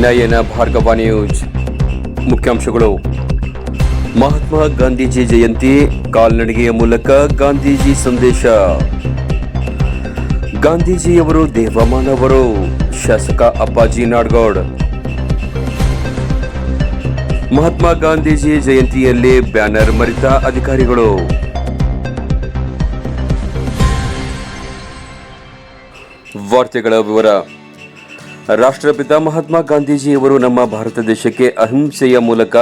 ನಯನ Bhargava news. ಮುಖ್ಯಾಂಶಗಳು. ಮಹಾತ್ಮ ಗಾಂಧೀಜಿ ಜಯಂತಿ ಕಾಲ್ನಡಿಗೆಯ ಮೂಲಕ ಗಾಂಧೀಜಿ ಸಂದೇಶ. ಗಾಂಧೀಜಿಯವರು ದೇವಮಾನವರು. ಶಾಸಕ ಅಪ್ಪಾಜಿ ನಾಡ್ಗೌಡ್. ಮಹಾತ್ಮ ಗಾಂಧೀಜಿ ಜಯಂತಿಯಲ್ಲಿ ಬ್ಯಾನರ್ ಮರಿತ ಅಧಿಕಾರಿಗಳು. ವಾರ್ತೆಗಳ ವಿವರ. ರಾಷ್ಟ್ರಪಿತ ಮಹಾತ್ಮ ಗಾಂಧೀಜಿಯವರು ನಮ್ಮ ಭಾರತ ದೇಶಕ್ಕೆ ಅಹಿಂಸೆಯ ಮೂಲಕ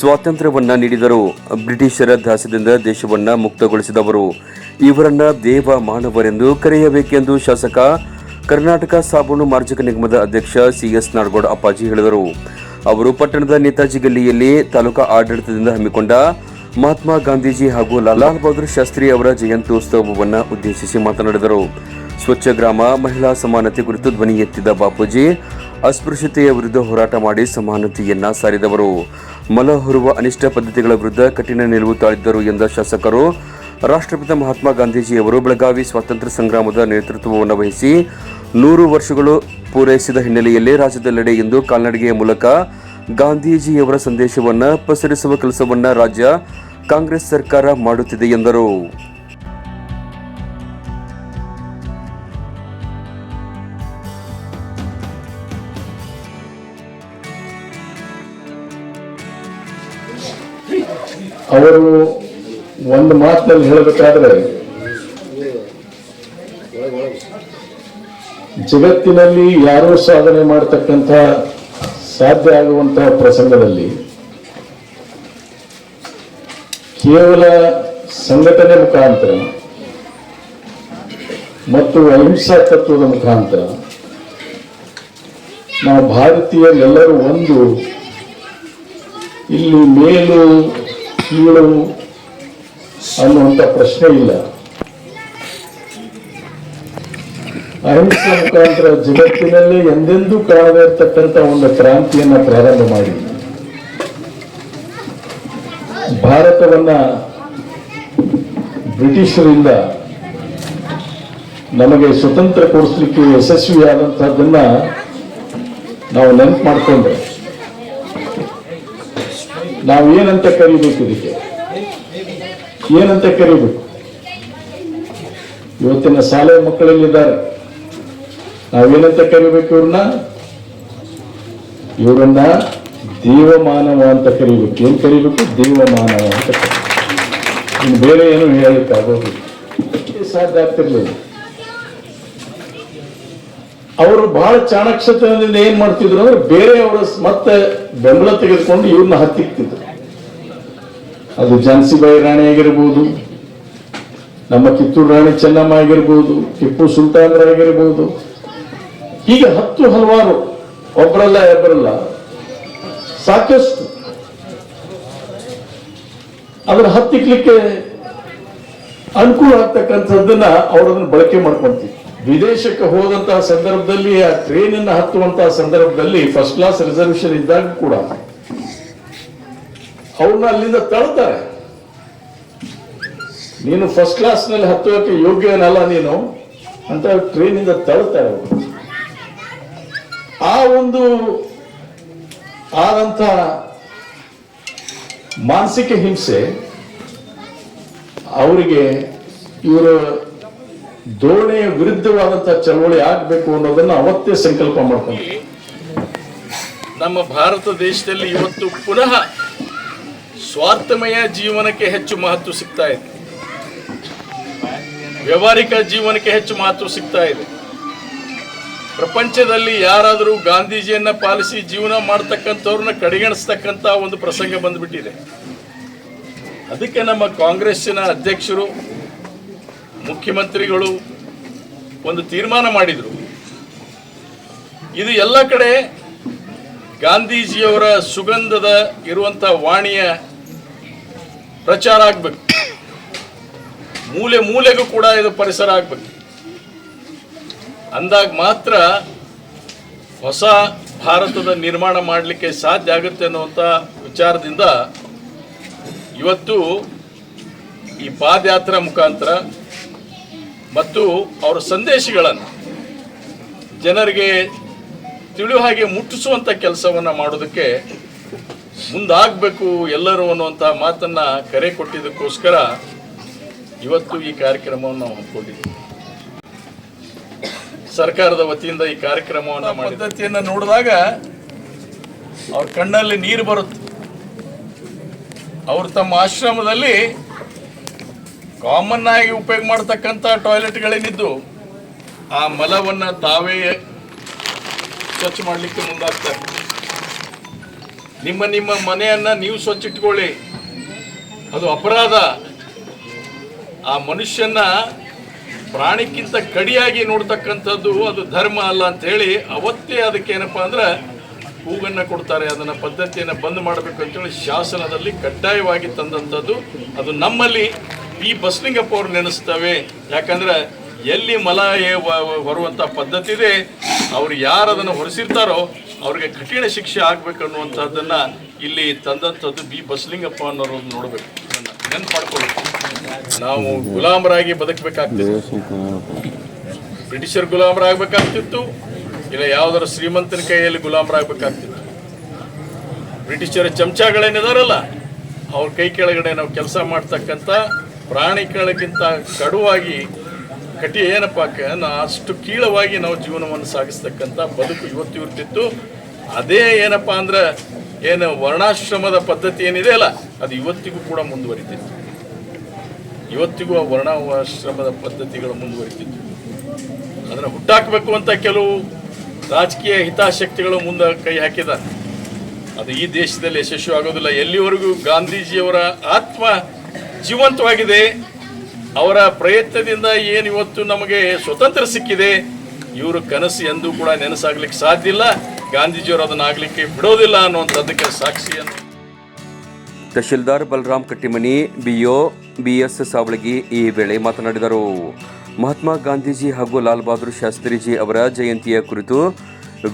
ಸ್ವಾತಂತ್ರ್ಯವನ್ನು ನೀಡಿದರು. ಬ್ರಿಟಿಷರ ದಾಸದಿಂದ ದೇಶವನ್ನು ಮುಕ್ತಗೊಳಿಸಿದವರು. ಇವರನ್ನ ದೇವ ಮಾನವರೆಂದು ಕರೆಯಬೇಕೆಂದು ಶಾಸಕ ಕರ್ನಾಟಕ ಸಾಬೂನು ಮಾರ್ಜಕ ನಿಗಮದ ಅಧ್ಯಕ್ಷ ಸಿಎಸ್ ನಾಡಗೌಡ ಅಪ್ಪಾಜಿ ಹೇಳಿದರು. ಅವರು ಪಟ್ಟಣದ ನೇತಾಜಿ ಗಲ್ಲಿಯಲ್ಲಿ ತಾಲೂಕಾ ಆಡಳಿತದಿಂದ ಹಮ್ಮಿಕೊಂಡ ಮಹಾತ್ಮ ಗಾಂಧೀಜಿ ಹಾಗೂ ಲಾಲ್ ಬಹದ್ದೂರ್ ಶಾಸ್ತ್ರಿ ಅವರ ಜಯಂತ್ಯೋತ್ಸವವನ್ನು ಉದ್ದೇಶಿಸಿ ಮಾತನಾಡಿದರು. ಸ್ವಚ್ಛ ಗ್ರಾಮ, ಮಹಿಳಾ ಸಮಾನತೆ ಕುರಿತು ಧ್ವನಿ ಎತ್ತಿದ ಬಾಪೂಜಿ, ಅಸ್ಪೃಶ್ಯತೆಯ ವಿರುದ್ಧ ಹೋರಾಟ ಮಾಡಿ ಸಮಾನತೆಯನ್ನ ಸಾರಿದವರು. ಮಲ ಹೊರುವ ಅನಿಷ್ಟ ಪದ್ಧತಿಗಳ ವಿರುದ್ಧ ಕಠಿಣ ನಿಲುವು ತಾಳಿದ್ದರು ಎಂದ ಶಾಸಕರು. ರಾಷ್ಟ್ರಪಿತ ಮಹಾತ್ಮ ಗಾಂಧೀಜಿಯವರು ಬೆಳಗಾವಿ ಸ್ವಾತಂತ್ರ್ಯ ಸಂಗ್ರಾಮದ ನೇತೃತ್ವವನ್ನು ವಹಿಸಿ ನೂರು ವರ್ಷಗಳು ಪೂರೈಸಿದ ಹಿನ್ನೆಲೆಯಲ್ಲಿ ರಾಜ್ಯದೆಲ್ಲೆಡೆ ಇಂದು ಕಾಲ್ನಡಿಗೆಯ ಮೂಲಕ ಗಾಂಧೀಜಿಯವರ ಸಂದೇಶವನ್ನು ಪಸರಿಸುವ ಕೆಲಸವನ್ನು ರಾಜ್ಯ ಕಾಂಗ್ರೆಸ್ ಸರ್ಕಾರ ಮಾಡುತ್ತಿದೆ ಎಂದರು. ಅವರು ಒಂದು ಮಾತಿನಲ್ಲಿ ಹೇಳಬೇಕಾದ್ರೆ, ಜಗತ್ತಿನಲ್ಲಿ ಯಾರೂ ಸಾಧನೆ ಮಾಡತಕ್ಕಂಥ ಸಾಧ್ಯ ಆಗುವಂತಹ ಪ್ರಸಂಗದಲ್ಲಿ ಕೇವಲ ಸಂಘಟನೆ ಮುಖಾಂತರ ಮತ್ತು ಅಹಿಂಸಾ ತತ್ವದ ಮುಖಾಂತರ ನಾವು ಭಾರತೀಯರೆಲ್ಲರೂ ಒಂದು ಇಲ್ಲಿ ಮೇಲು ಕೀಳು ಅನ್ನುವಂಥ ಪ್ರಶ್ನೆ ಇಲ್ಲ. ಅಹಿಂಸೆ ಮುಖಾಂತರ ಜಗತ್ತಿನಲ್ಲಿ ಎಂದೆಂದೂ ಕಾಣದೇ ಇರತಕ್ಕಂಥ ಒಂದು ಕ್ರಾಂತಿಯನ್ನ ಪ್ರಾರಂಭ ಮಾಡಿ. ಭಾರತವನ್ನ ಬ್ರಿಟಿಷರಿಂದ ನಮಗೆ ಸ್ವತಂತ್ರ ಕೊಡಿಸ್ಲಿಕ್ಕೆ ಯಶಸ್ವಿಯಾದಂತಹದ್ದನ್ನ ನಾವು ನೆನಪು ಮಾಡಿಕೊಂಡ್ರೆ. ನಾವು ಏನಂತ ಕರಿಬೇಕು ಇದಕ್ಕೆ? ಏನಂತ ಕರಿಬೇಕು? ಇವತ್ತಿನ ಶಾಲೆ ಮಕ್ಕಳಲ್ಲಿದ್ದಾರೆ. ನಾವೇನಂತ ಕರಿಬೇಕು ಇವ್ರನ್ನ? ಇವರನ್ನ ದೇವಮಾನವ ಅಂತ ಕರಿಬೇಕು. ಏನ್ ಕರಿಬೇಕು? ದೇವಮಾನವ ಅಂತ ಕರಿಬೇಕು. ಬೇರೆ ಏನು ಹೇಳಲಿಕ್ಕೆ ಆಗೋದು ಸಾಧ್ಯ ಆಗ್ತಿರ್ಲಿಲ್ಲ. ಅವರು ಬಹಳ ಚಾಣಕ್ಷತನದಿಂದ ಏನ್ ಮಾಡ್ತಿದ್ರು ಅಂದ್ರೆ ಬೇರೆಯವರ ಮತ್ತೆ ಬೆಂಬಲ ತೆಗೆದುಕೊಂಡು ಇವ್ರನ್ನ ಹತ್ತಿಕ್ತಿದ್ರು. ಅದು ಝಾನ್ಸಿಬಾಯಿ ರಾಣಿ ಆಗಿರ್ಬೋದು, ನಮ್ಮ ಕಿತ್ತೂರು ರಾಣಿ ಚೆನ್ನಮ್ಮ ಆಗಿರ್ಬೋದು, ಟಿಪ್ಪು ಸುಲ್ತಾನರಾಗಿರ್ಬೋದು ಹೀಗೆ ಹತ್ತು ಹಲವಾರು ಒಬ್ಬರಲ್ಲ ಇಬ್ಬರಲ್ಲ ಸಾಕಷ್ಟು. ಅದರ ಹತ್ತಿಕ್ಲಿಕ್ಕೆ ಅನುಕೂಲ ಆಗ್ತಕ್ಕಂಥದ್ದನ್ನ ಅವರನ್ನು ಬಳಕೆ ಮಾಡ್ಕೊಂತೀವಿ ವಿದೇಶಕ್ಕೆ ಹೋದಂತಹ ಸಂದರ್ಭದಲ್ಲಿ, ಆ ಟ್ರೈನ್ ಅನ್ನು ಹತ್ತುವಂತಹ ಸಂದರ್ಭದಲ್ಲಿ ಫಸ್ಟ್ ಕ್ಲಾಸ್ ರಿಸರ್ವೇಶನ್ ಇದ್ದಾಗ ಕೂಡ ಅವ್ರನ್ನ ಅಲ್ಲಿಂದ ತಳ್ತಾರೆ. ನೀನು ಫಸ್ಟ್ ಕ್ಲಾಸ್ನಲ್ಲಿ ಹತ್ತುವಕ್ಕೆ ಯೋಗ್ಯನಲ್ಲ ನೀನು ಅಂತ ಟ್ರೈನ್ ಇಂದ ತಳ್ತಾರೆ ಅವರು. ಆ ಒಂದು ಆದಂತ ಮಾನಸಿಕ ಹಿಂಸೆ ಅವರಿಗೆ ಇವರ ಧೋರಣೆಯ ವಿರುದ್ಧವಾದಂತಹ ಚಳವಳಿ ಆಗ್ಬೇಕು ಅನ್ನೋದನ್ನ ಅವತ್ತೇ ಸಂಕಲ್ಪ ಮಾಡ್ಕೊಂಡು ನಮ್ಮ ಭಾರತ ದೇಶದಲ್ಲಿ ಇವತ್ತು ಪುನಃ ಸ್ವಾರ್ಥಮಯ ಜೀವನಕ್ಕೆ ಹೆಚ್ಚು ಮಹತ್ವ ಸಿಗ್ತಾ ಇದೆ. ವ್ಯವಹಾರಿಕ ಜೀವನಕ್ಕೆ ಹೆಚ್ಚು ಮಹತ್ವ ಸಿಗ್ತಾ ಇದೆ. ಪ್ರಪಂಚದಲ್ಲಿ ಯಾರಾದರೂ ಗಾಂಧೀಜಿಯನ್ನ ಪಾಲಿಸಿ ಜೀವನ ಮಾಡ್ತಕ್ಕಂಥವ್ರನ್ನ ಕಡೆಗಣಿಸ್ತಕ್ಕಂಥ ಒಂದು ಪ್ರಸಂಗ ಬಂದ್ಬಿಟ್ಟಿದೆ. ಅದಕ್ಕೆ ನಮ್ಮ ಕಾಂಗ್ರೆಸ್ಸಿನ ಅಧ್ಯಕ್ಷರು ಮುಖ್ಯಮಂತ್ರಿಗಳು ಒಂದು ತೀರ್ಮಾನ ಮಾಡಿದರು. ಇದು ಎಲ್ಲ ಕಡೆ ಗಾಂಧೀಜಿಯವರ ಸುಗಂಧದ ಇರುವಂಥ ವಾಣಿಯ ಪ್ರಚಾರ ಆಗ್ಬೇಕು. ಮೂಲೆ ಮೂಲೆಗೂ ಕೂಡ ಇದು ಪರಿಸರ ಆಗ್ಬೇಕು. ಅಂದಾಗ ಮಾತ್ರ ಹೊಸ ಭಾರತದ ನಿರ್ಮಾಣ ಮಾಡಲಿಕ್ಕೆ ಸಾಧ್ಯ ಆಗುತ್ತೆ ಅನ್ನುವಂಥ ವಿಚಾರದಿಂದ ಇವತ್ತು ಈ ಪಾದಯಾತ್ರೆ ಮುಖಾಂತರ ಮತ್ತು ಅವರ ಸಂದೇಶಗಳನ್ನು ಜನರಿಗೆ ತಿಳಿಯೋ ಹಾಗೆ ಮುಟ್ಟಿಸುವಂಥ ಕೆಲಸವನ್ನು ಮಾಡೋದಕ್ಕೆ ಮುಂದಾಗಬೇಕು ಎಲ್ಲರೂ ಅನ್ನುವಂಥ ಮಾತನ್ನು ಕರೆ ಕೊಟ್ಟಿದ್ದಕ್ಕೋಸ್ಕರ ಇವತ್ತು ಈ ಕಾರ್ಯಕ್ರಮವನ್ನು ನಾವು ಹಮ್ಮಿಕೊಂಡಿದ್ದೀವಿ. ಸರ್ಕಾರದ ವತಿಯಿಂದ ಈ ಕಾರ್ಯಕ್ರಮವನ್ನು ಪದ್ಧತಿಯನ್ನು ನೋಡಿದಾಗ ಅವ್ರ ಕಣ್ಣಲ್ಲಿ ನೀರು ಬರುತ್ತೆ. ಅವರು ತಮ್ಮ ಆಶ್ರಮದಲ್ಲಿ ಕಾಮನ್ ಆಗಿ ಉಪಯೋಗ ಮಾಡ್ತಕ್ಕಂಥ ಟಾಯ್ಲೆಟ್ಗಳೇನಿದ್ದು, ಆ ಮಲವನ್ನ ತಾವೇ ಸ್ವಚ್ಛ ಮಾಡಲಿಕ್ಕೆ ಮುಂದಾಗ್ತಾರೆ. ನಿಮ್ಮ ನಿಮ್ಮ ಮನೆಯನ್ನ ನೀವು ಸ್ವಚ್ಛ ಇಟ್ಕೊಳ್ಳಿ. ಅದು ಅಪರಾಧ. ಆ ಮನುಷ್ಯನ ಪ್ರಾಣಿಕ್ಕಿಂತ ಕಡಿಯಾಗಿ ನೋಡ್ತಕ್ಕಂಥದ್ದು ಅದು ಧರ್ಮ ಅಲ್ಲ ಅಂತ ಹೇಳಿ ಅವತ್ತೇ ಅದಕ್ಕೆ ಏನಪ್ಪಾ ಅಂದ್ರೆ ಕೂಗನ್ನ ಕೊಡ್ತಾರೆ, ಅದನ್ನ ಪದ್ಧತಿಯನ್ನು ಬಂದ್ ಮಾಡಬೇಕು ಅಂತೇಳಿ ಶಾಸನದಲ್ಲಿ ಕಡ್ಡಾಯವಾಗಿ ತಂದಂಥದ್ದು. ಅದು ನಮ್ಮಲ್ಲಿ ಈ ಬಸಲಿಂಗಪ್ಪ ಅವ್ರು ನೆನೆಸ್ತವೆ. ಯಾಕಂದ್ರೆ ಎಲ್ಲಿ ಮಲ ಬರುವಂತ ಪದ್ಧತಿ ಇದೆ, ಅವ್ರು ಯಾರು ಅದನ್ನು ಹೊರಿಸಿರ್ತಾರೋ ಅವ್ರಿಗೆ ಕಠಿಣ ಶಿಕ್ಷೆ ಆಗ್ಬೇಕು ಅನ್ನುವಂಥದ್ದನ್ನು ಇಲ್ಲಿ ತಂದಂಥದ್ದು ಬಿ ಬಸಲಿಂಗಪ್ಪ ಅನ್ನೋರು ನೋಡಬೇಕು. ನೆನ್ಪು ಮಾಡ್ಕೊಳ್ಬೇಕು ನಾವು ಗುಲಾಮರಾಗಿ ಬದುಕಬೇಕಾಗ್ತಿತ್ತು. ಬ್ರಿಟಿಷರ್ ಗುಲಾಮರಾಗಬೇಕಾಗ್ತಿತ್ತು, ಇಲ್ಲ ಯಾವ್ದಾರ ಶ್ರೀಮಂತನ ಕೈಯಲ್ಲಿ ಗುಲಾಮರಾಗಬೇಕಾಗ್ತಿತ್ತು. ಬ್ರಿಟಿಷರ ಚಮಚಗಳೇನಿದಾರಲ್ಲ, ಅವ್ರ ಕೈ ಕೆಳಗಡೆ ನಾವು ಕೆಲಸ ಮಾಡ್ತಕ್ಕಂಥ ಪ್ರಾಣಿಗಳಿಗಿಂತ ಕಡುವಾಗಿ ಕಟಿ ಏನಪ್ಪ ಅಷ್ಟು ಕೀಳವಾಗಿ ನಾವು ಜೀವನವನ್ನು ಸಾಗಿಸ್ತಕ್ಕಂಥ ಬದುಕು ಇವತ್ತು ಇರ್ತಿತ್ತು ಅದೇ ಏನಪ್ಪ ಅಂದ್ರೆ ಏನು ವರ್ಣಾಶ್ರಮದ ಪದ್ಧತಿ ಏನಿದೆ ಅಲ್ಲ, ಅದು ಇವತ್ತಿಗೂ ಕೂಡ ಮುಂದುವರಿತಿತ್ತು. ಇವತ್ತಿಗೂ ಆ ವರ್ಣಾಶ್ರಮದ ಪದ್ಧತಿಗಳು ಮುಂದುವರಿತಿತ್ತು. ಅದನ್ನು ಹುಟ್ಟಾಕಬೇಕು ಅಂತ ಕೆಲವು ರಾಜಕೀಯ ಹಿತಾಸಕ್ತಿಗಳು ಮುಂದೆ ಕೈ ಹಾಕಿದ್ದಾರೆ. ಅದು ಈ ದೇಶದಲ್ಲಿ ಯಶಸ್ವಿ ಆಗೋದಿಲ್ಲ ಎಲ್ಲಿವರೆಗೂ ಗಾಂಧೀಜಿಯವರ ಆತ್ಮ ಜೀವಂತವಾಗಿದೆ. ಅವರ ಪ್ರಯತ್ನದಿಂದ ಏನು ಇವತ್ತು ನಮಗೆ ಸ್ವತಂತ್ರ ಸಿಕ್ಕಿದೆ, ಇವರ ಕನಸು ಎಂದೂ ಕೂಡ ನೆನಸಾಗ್ಲಿಕ್ಕೆ ಸಾಧ್ಯ ಇಲ್ಲ. ಗಾಂಧೀಜಿಯವರು ಅದನ್ನು ಆಗಲಿಕ್ಕೆ ಬಿಡೋದಿಲ್ಲ ಅನ್ನುವಂಥದ್ದಕ್ಕೆ ಸಾಕ್ಷಿಯನ್ನು ತಹಶೀಲ್ದಾರ್ ಬಲರಾಮ್ ಕಟ್ಟಿಮನಿ, ಬಿಒ ಎಸ್ ಸಾವಳಗಿ ಈ ವೇಳೆ ಮಾತನಾಡಿದರು. ಮಹಾತ್ಮ ಗಾಂಧೀಜಿ ಹಾಗೂ ಲಾಲ್ ಬಹದ್ದೂರ್ ಶಾಸ್ತ್ರಿಜಿ ಅವರ ಜಯಂತಿಯ ಕುರಿತು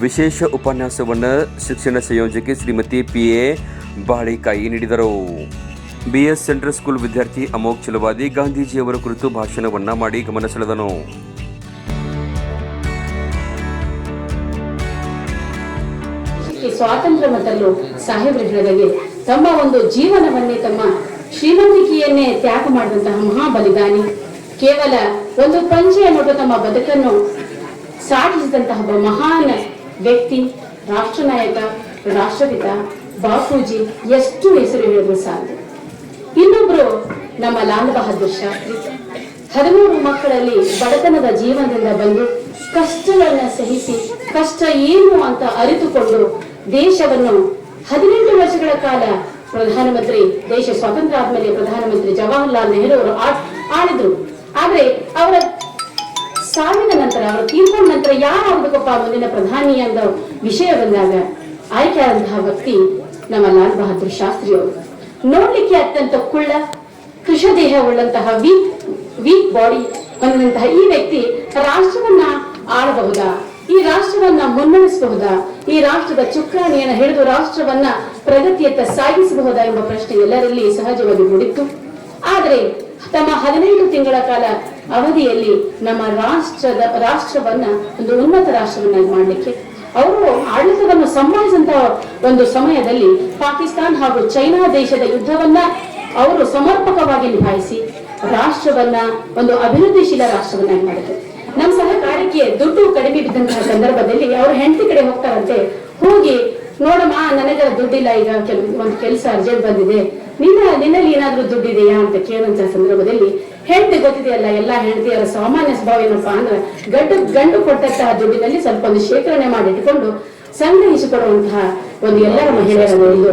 ವಿಶೇಷ ಉಪನ್ಯಾಸವನ್ನು ಶಿಕ್ಷಣ ಸಂಯೋಜಕಿ ಶ್ರೀಮತಿ ಪಿ ಎ ಬಾಳಿಕಾಯಿ ನೀಡಿದರು. ಬಿಎಸ್ ಸೆಂಟ್ರಲ್ ಸ್ಕೂಲ್ ವಿದ್ಯಾರ್ಥಿ ಅಮೋಕ್ ಚಲವಾದಿ ಗಾಂಧೀಜಿಯವರ ಕುರಿತು ಭಾಷಣವನ್ನ ಮಾಡಿ ಗಮನ ಸೆಳೆದನು. ಸ್ವಾತಂತ್ರ್ಯ ಮತ್ತಲ್ಲೂ ಸಾಹೇಬ್ರ ಹೇಳಿದಾಗೆ ತಮ್ಮ ಒಂದು ಜೀವನವನ್ನೇ ತಮ್ಮ ಶ್ರೀಮಂತಿಕೆಯನ್ನೇ ತ್ಯಾಗ ಮಾಡಿದಂತಹ ಮಹಾ ಬಲಿದಾನಿ ಕೇವಲ ಒಂದು ಪಂಚೆಯ ನೋಡು ತಮ್ಮ ಬದುಕನ್ನು ಸಾಧಿಸಿದಂತಹ ಮಹಾನ್ ವ್ಯಕ್ತಿ ರಾಷ್ಟ್ರ ನಾಯಕ ರಾಷ್ಟ್ರಪಿತ, ಬಾಪೂಜಿ, ಎಷ್ಟು ಹೆಸರು ಹೇಳಿದ್ರು ಇನ್ನೊಬ್ರು ನಮ್ಮ ಲಾಲ್ ಬಹದ್ದೂರ್ ಶಾಸ್ತ್ರಿ. ಹದಿಮೂರು ಮಕ್ಕಳಲ್ಲಿ ಬಡತನದ ಜೀವನದಿಂದ ಬಂದು ಕಷ್ಟಗಳನ್ನ ಸಹಿಸಿ ಕಷ್ಟ ಏನು ಅಂತ ಅರಿತುಕೊಂಡು ದೇಶವನ್ನು ಹದಿನೆಂಟು ವರ್ಷಗಳ ಕಾಲ ಪ್ರಧಾನಮಂತ್ರಿ, ದೇಶ ಸ್ವಾತಂತ್ರ್ಯ ಆದ್ಮೇಲೆ ಪ್ರಧಾನಮಂತ್ರಿ ಜವಾಹರ್ಲಾಲ್ ನೆಹರು ಅವರು ಆಡಿದ್ರು ಆದ್ರೆ ಅವರ ಸಾವಿನ ನಂತರ, ಅವರು ತೀರ್ಕೊಂಡ ನಂತರ ಯಾರು ಆಗ್ಬೇಕಪ್ಪ ಮುಂದಿನ ಪ್ರಧಾನಿ ಅನ್ನೋ ವಿಷಯ ಬಂದಾಗ ಆಯ್ಕೆಯಾದಂತಹ ವ್ಯಕ್ತಿ ನಮ್ಮ ಲಾಲ್ ಬಹದ್ದೂರ್ ಶಾಸ್ತ್ರಿ ಅವರು. ನೋಡ್ಲಿಕ್ಕೆ ಅತ್ಯಂತ ಕುಳ್ಳ ಕೃಷದೇಹ ಉಳ್ಳಂತಹ ವೀಕ್ ವೀಕ್ ಬಾಡಿ ಹೊಂದಿದಂತಹ ಈ ವ್ಯಕ್ತಿ ರಾಷ್ಟ್ರವನ್ನ ಆಳಬಹುದಾ? ಈ ರಾಷ್ಟ್ರವನ್ನ ಮುನ್ನಡೆಸಬಹುದಾ? ಈ ರಾಷ್ಟ್ರದ ಚುಕ್ಕಾಣಿಯನ್ನು ಹಿಡಿದು ರಾಷ್ಟ್ರವನ್ನ ಪ್ರಗತಿಯತ್ತ ಸಾಗಿಸಬಹುದಾ ಎಂಬ ಪ್ರಶ್ನೆ ಎಲ್ಲರಲ್ಲಿ ಸಹಜವಾಗಿ ಮೂಡಿತ್ತು. ಆದರೆ ತಮ್ಮ ಹದಿನೈದು ತಿಂಗಳ ಕಾಲ ಅವಧಿಯಲ್ಲಿ ನಮ್ಮ ರಾಷ್ಟ್ರದ, ರಾಷ್ಟ್ರವನ್ನ, ಒಂದು ಉನ್ನತ ರಾಷ್ಟ್ರವನ್ನಾಗಿ ಮಾಡಲಿಕ್ಕೆ. ಅವರು ಆಡಳಿತವನ್ನು ಸಂಭಾಳಿಸಿದಂತಹ ಒಂದು ಸಮಯದಲ್ಲಿ ಪಾಕಿಸ್ತಾನ್ ಹಾಗೂ ಚೈನಾ ದೇಶದ ಯುದ್ಧವನ್ನ ಅವರು ಸಮರ್ಪಕವಾಗಿ ನಿಭಾಯಿಸಿ ರಾಷ್ಟ್ರವನ್ನ, ಒಂದು ಅಭಿವೃದ್ಧಿಶೀಲ ರಾಷ್ಟ್ರವನ್ನಾಗಿ ಮಾಡಿದ್ರು. ನಮ್ಮ ಸಹಕಾರಕ್ಕೆ ದುಡ್ಡು ಕಡಿಮೆ ಬಿದ್ದಂತಹ ಸಂದರ್ಭದಲ್ಲಿ ಅವರು ಹೆಂಡತಿ ಕಡೆ ಹೋಗ್ತಾರಂತೆ, ಹೋಗಿ, ನೋಡಮ್ಮ ನನಗ ದುಡ್ಡಿಲ್ಲ, ಈಗ ಒಂದು ಕೆಲಸ ಅರ್ಜೆಂಟ್ ಬಂದಿದೆ, ನಿನ್ನ, ನಿನ್ನಲ್ಲಿ ಏನಾದ್ರೂ ದುಡ್ಡಿದೆಯಾ ಅಂತ ಕೇಳುವಂತ ಸಂದರ್ಭದಲ್ಲಿ ಹೆಂಡತಿ ಗೊತ್ತಿದೆಯಲ್ಲ, ಎಲ್ಲಾ ಹೆಂಡತಿಯರ ಸಾಮಾನ್ಯ ಸ್ವಭಾವ ಏನಪ್ಪಾ ಅಂದ್ರೆ ಗಂಡು ಗಂಡು ಕೊಟ್ಟಂತಹ ದುಡ್ಡಿನಲ್ಲಿ ಸ್ವಲ್ಪ ಒಂದು ಶೇಖರಣೆ ಮಾಡಿಟ್ಟುಕೊಂಡು ಸಂಗ್ರಹಿಸಿಕೊಡುವಂತಹ ಒಂದು ಎಲ್ಲರ ಮಹಿಳೆಯರ ಒಂದು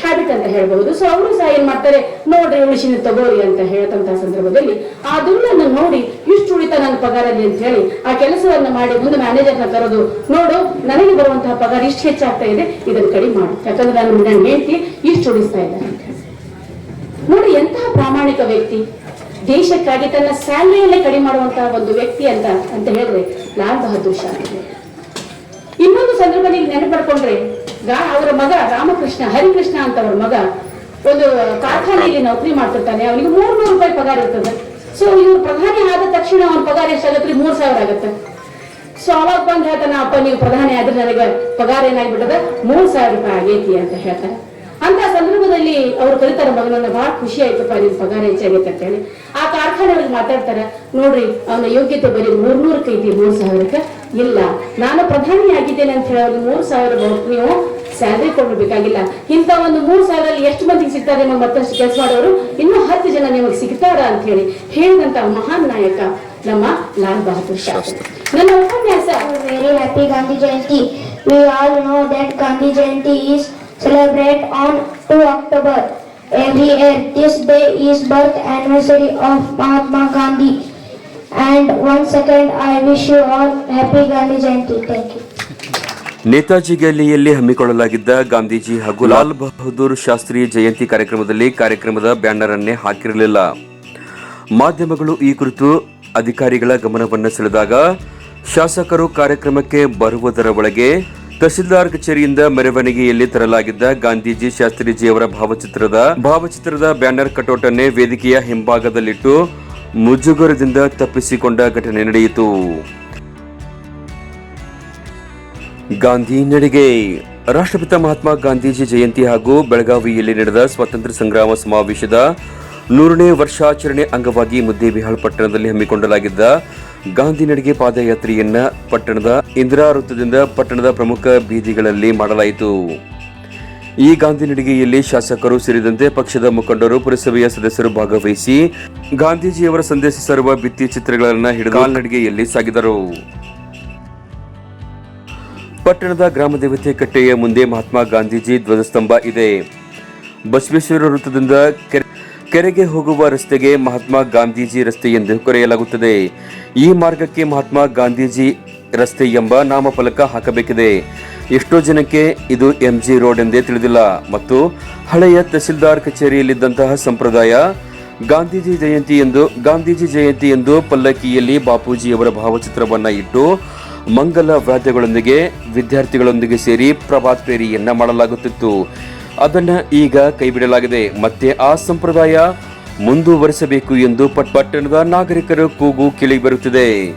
ಹ್ಯಾಬಿಟ್ ಅಂತ ಹೇಳ್ಬಹುದು. ಸೊ ಅವರು ಸಹ ಏನ್ ಮಾಡ್ತಾರೆ? ನೋಡ್ರಿ ಉಳಿಸಿನ ತಗೋರಿ ಅಂತ ಹೇಳತಂತ ಸಂದರ್ಭದಲ್ಲಿ ಆ ದುಡ್ಡನ್ನು ನೋಡಿ, ಇಷ್ಟು ಉಳಿತ ನನ್ನ ಪಗಾರಲ್ಲಿ ಅಂತ ಹೇಳಿ, ಆ ಕೆಲಸವನ್ನ ಮಾಡಿ ಮುಂದೆ ಮ್ಯಾನೇಜರ್ನ ಕರೆದು, ನೋಡು, ನನಗೆ ಬರುವಂತಹ ಪಗಾರ ಇಷ್ಟು ಹೆಚ್ಚಾಗ್ತಾ ಇದೆ, ಇದನ್ನು ಕಡಿಮೆ ಮಾಡು. ಯಾಕಂದ್ರೆ ನಾನು ನನ್ನ ಹೇಳ್ತಿ ಇಷ್ಟು ಉಳಿಸ್ತಾ ಇದ್ದಾರೆ ನೋಡಿ, ಎಂತಹ ಪ್ರಾಮಾಣಿಕ ವ್ಯಕ್ತಿ. ದೇಶಕ್ಕಾಗಿ ತನ್ನ ಸ್ಯಾಲರಿಯಲ್ಲೇ ಕಡಿಮೆ ಮಾಡುವಂತಹ ಒಂದು ವ್ಯಕ್ತಿ ಅಂತ ಅಂತ ಹೇಳಿದ್ರೆ ಲಾಲ್ ಬಹದ್ದೂರ್ ಶಾಸ್ತ್ರಿ. ಇನ್ನೊಂದು ಸಂದರ್ಭದಲ್ಲಿ ನೆನಪು ಮಾಡ್ಕೊಂಡ್ರೆ ಗಾ- ಅವರ ಮಗ, ರಾಮಕೃಷ್ಣ, ಹರಿಕೃಷ್ಣ ಅಂತ ಅವರ ಮಗ, ಒಂದು ಕಾರ್ಖಾನೆಯಲ್ಲಿ ನೌಕರಿ ಮಾಡ್ತಿರ್ತಾನೆ. ಅವನಿಗೆ ಮೂರ್ ನೂರು ರೂಪಾಯಿ ಪಗಾರ ಇರ್ತದೆ. ಸೊ ಇವ್ರು ಪ್ರಧಾನಿ ಆದ ತಕ್ಷಣ ಅವನ ಪಗಾರ ಎಷ್ಟಾಗತ್ತೆ? ಮೂರ್ ಸಾವಿರ ಆಗುತ್ತೆ. ಸೊ ಅವಾಗ ಬಂದ್ ಹೇಳ್ತಾನ, ಅಪ್ಪ, ನೀವು ಪ್ರಧಾನಿ ಆದ್ರೆ ನನಗೆ ಪಗಾರ ಏನಾಗ್ಬಿಟ್ಟದ? ಮೂರ್ ಸಾವಿರ ರೂಪಾಯಿ ಆಗೈತಿ ಅಂತ ಹೇಳ್ತಾರೆ ಅಂತ ಸಂದರ್ಭದಲ್ಲಿ ಅವ್ರು ಕಲಿತಾರ ಮಗನನ್ನ ಬಹಳ ಖುಷಿ ಆಯ್ತಪ್ಪ ನಿಮ್ ಪಗಾರ ಹೆಚ್ಚಾಗೈತೆ ಅಂತ ಹೇಳಿ. ಆ ಕಾರ್ಖಾನೆ ಮಾತಾಡ್ತಾರೆ, ನೋಡ್ರಿ, ಅವನ ಯೋಗ್ಯತೆ ಬರೀ ಮೂರ್ನೂರಕ್ಕೆ ಐತಿ, ಮೂರ್ ಸಾವಿರಕ್ಕೆ. ಇಲ್ಲ. ನಾನು ಪ್ರಧಾನಿ ಆಗಿದ್ದೇನೆ ಅಂತ ಹೇಳಿ ಮೂರು ಸಾವಿರ ನೀವು ಸ್ಯಾಲ್ರಿ ಕೊಡಬೇಕಾಗಿಲ್ಲ. ಇಂಥ ಒಂದು ಮೂರು ಸಾವಿರಲ್ಲಿ ಎಷ್ಟು ಮಂದಿಗೆ ಸಿಗ್ತಾರೆ ನಮ್ಮ ಮತ್ತಷ್ಟು ಕೆಲಸ ಮಾಡೋರು ಇನ್ನೂ ಹತ್ತು ಜನ ನಿಮಗೆ ಸಿಗ್ತಾರ ಅಂತ ಹೇಳಿ ಹೇಳಿದಂತ ಮಹಾನ್ ನಾಯಕ ನಮ್ಮ ಲಾಲ್ ಬಹದ್ದೂರ್ ಶಾಸ್ತ್ರಿ. ನನ್ನ ಉಪನ್ಯಾಸ. Very happy Gandhi Jayanti we all know that Gandhi Jayanti is celebrate on 2 October every year This day is birth anniversary of Mahatma Gandhi. And one second, I wish you all happy Gandhi Jayanti. Thank you. Netaji ಗ್ಯಾಲಿಯಲ್ಲಿ ಹಮ್ಮಿಕೊಳ್ಳಲಾಗಿದ್ದ ಗಾಂಧೀಜಿ ಹಾಗೂ ಲಾಲ್ ಬಹದ್ದೂರ್ ಶಾಸ್ತ್ರಿ ಜಯಂತಿ ಕಾರ್ಯಕ್ರಮದಲ್ಲಿ ಕಾರ್ಯಕ್ರಮದ banner ಅನ್ನೇ ಹಾಕಿರಲಿಲ್ಲ ಮಾಧ್ಯಮಗಳು ಈ ಕುರಿತು ಅಧಿಕಾರಿಗಳ ಗಮನವನ್ನು ಸೆಳೆದಾಗ ಶಾಸಕರು ಕಾರ್ಯಕ್ರಮಕ್ಕೆ ಬರುವುದರ ಒಳಗೆ ತಹಸೀಲ್ದಾರ್ ಕಚೇರಿಯಿಂದ ಮೆರವಣಿಗೆಯಲ್ಲಿ ತರಲಾಗಿದ್ದ ಗಾಂಧೀಜಿ ಶಾಸ್ತ್ರೀಜಿಯವರ ಭಾವಚಿತ್ರದ ಭಾವಚಿತ್ರದ ಬ್ಯಾನರ್ ಕಟೌಟ್ ಅನ್ನೇ ವೇದಿಕೆಯ ಹಿಂಭಾಗದಲ್ಲಿಟ್ಟು ಮುಜುಗರದಿಂದ ತಪ್ಪಿಸಿಕೊಂಡ ಘಟನೆ ನಡೆಯಿತು. ಗಾಂಧಿ ನಡಿಗೆ. ರಾಷ್ಟ್ರಪಿತ ಮಹಾತ್ಮ ಗಾಂಧೀಜಿ ಜಯಂತಿ ಹಾಗೂ ಬೆಳಗಾವಿಯಲ್ಲಿ ನಡೆದ ಸ್ವಾತಂತ್ರ್ಯ ಸಂಗ್ರಾಮ ಸಮಾವೇಶದ ನೂರನೇ ವರ್ಷಾಚರಣೆ ಅಂಗವಾಗಿ ಮುದ್ದೇಬಿಹಾಳ್ ಪಟ್ಟಣದಲ್ಲಿ ಹಮ್ಮಿಕೊಳ್ಳಲಾಗಿದ್ದ ಗಾಂಧಿ ನಡಿಗೆ ಪಾದಯಾತ್ರೆಯನ್ನ ಪಟ್ಟಣದ ಇಂದಿರಾ ವೃತ್ತದಿಂದ ಪಟ್ಟಣದ ಪ್ರಮುಖ ಬೀದಿಗಳಲ್ಲಿ ಮಾಡಲಾಯಿತು. ಈ ಗಾಂಧಿ ನಡಿಗೆಯಲ್ಲಿ ಶಾಸಕರು ಸೇರಿದಂತೆ ಪಕ್ಷದ ಮುಖಂಡರು ಪುರಸಭೆಯ ಸದಸ್ಯರು ಭಾಗವಹಿಸಿ ಗಾಂಧೀಜಿಯವರ ಸಂದೇಶ ಸಾರುವ ಭಿತ್ತಿ ಚಿತ್ರಗಳನ್ನು ಹಿಡಿದು ನಡಿಗೆಯಲ್ಲಿ ಸಾಗಿದರು. ಪಟ್ಟಣದ ಗ್ರಾಮ ದೇವತೆ ಕಟ್ಟೆಯ ಮುಂದೆ ಮಹಾತ್ಮ ಗಾಂಧೀಜಿ ಧ್ವಜಸ್ತಂಭ ಇದೆ. ಬಸವೇಶ್ವರ ವೃತ್ತದಿಂದ ಕೆರೆ- ಕೆರೆಗೆ ಹೋಗುವ ರಸ್ತೆಗೆ ಮಹಾತ್ಮ ಗಾಂಧೀಜಿ ರಸ್ತೆ ಎಂದು ಕರೆಯಲಾಗುತ್ತದೆ. ಈ ಮಾರ್ಗಕ್ಕೆ ಮಹಾತ್ಮ ಗಾಂಧೀಜಿ ರಸ್ತೆ ಎಂಬ ನಾಮಫಲಕ ಹಾಕಬೇಕಿದೆ. ಎಷ್ಟೋ ಜನಕ್ಕೆ ಇದು ಎಂಜಿ ರೋಡ್ ಎಂದೇ ತಿಳಿದಿಲ್ಲ. ಮತ್ತು ಹಳೆಯ ತಹಸೀಲ್ದಾರ್ ಕಚೇರಿಯಲ್ಲಿದ್ದಂತಹ ಸಂಪ್ರದಾಯ, ಗಾಂಧೀಜಿ ಜಯಂತಿ ಎಂದು, ಗಾಂಧೀಜಿ ಜಯಂತಿ ಎಂದು ಪಲ್ಲಕ್ಕಿಯಲ್ಲಿ ಬಾಪೂಜಿಯವರ ಭಾವಚಿತ್ರವನ್ನು ಇಟ್ಟು ಮಂಗಲ ವಾದ್ಯಗಳೊಂದಿಗೆ ವಿದ್ಯಾರ್ಥಿಗಳೊಂದಿಗೆ ಸೇರಿ ಪ್ರಭಾತ್ ಫೇರಿಯನ್ನ ಮಾಡಲಾಗುತ್ತಿತ್ತು. ಅದನ್ನು ಈಗ ಕೈಬಿಡಲಾಗಿದೆ. ಮತ್ತೆ ಆ ಸಂಪ್ರದಾಯ ಮುಂದುವರಿಸಬೇಕು ಎಂದು ಪಟ್- ಪಟ್ಟಣದ ನಾಗರಿಕರ ಕೂಗು ಕೇಳಿಬರುತ್ತಿದೆ.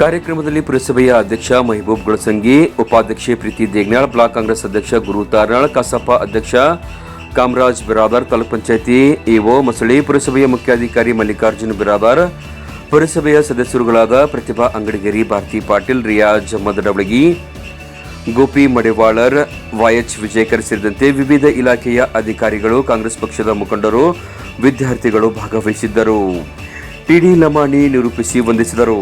ಕಾರ್ಯಕ್ರಮದಲ್ಲಿ ಪುರಸಭೆಯ ಅಧ್ಯಕ್ಷ ಮೆಹಬೂಬ್ ಗುಳಸಂಗಿ, ಉಪಾಧ್ಯಕ್ಷೆ ಪ್ರೀತಿ ದೇಗ್ನಾಳ್, ಬ್ಲಾಕ್ ಕಾಂಗ್ರೆಸ್ ಅಧ್ಯಕ್ಷ ಗುರು ತಾರ್ನಾಳ್, ಕಸಾಪ ಅಧ್ಯಕ್ಷ ಕಾಮರಾಜ್ ಬಿರಾದಾರ್, ತಾಲೂಕ್ ಪಂಚಾಯಿತಿ ಇಒ ಮಸಳಿ, ಪುರಸಭೆಯ ಮುಖ್ಯಾಧಿಕಾರಿ ಮಲ್ಲಿಕಾರ್ಜುನ್ ಬಿರಾದಾರ್, ಪುರಸಭೆಯ ಸದಸ್ಯರುಗಳಾದ ಪ್ರತಿಭಾ ಅಂಗಡಿಗೇರಿ, ಭಾರತಿ ಪಾಟೀಲ್ ರಿಯಾಜ್ ಮದಡವಳಗಿ ಗೋಪಿ ಮಡಿವಾಳರ್ ವೈಎಚ್ ವಿಜಯಕರ್ ಸೇರಿದಂತೆ ವಿವಿಧ ಇಲಾಖೆಯ ಅಧಿಕಾರಿಗಳು, ಕಾಂಗ್ರೆಸ್ ಪಕ್ಷದ ಮುಖಂಡರು, ವಿದ್ಯಾರ್ಥಿಗಳು ಭಾಗವಹಿಸಿದ್ದರು. ಟಿಡಿ ಲಮಾಣಿ ನಿರೂಪಿಸಿ ವಂದಿಸಿದರು.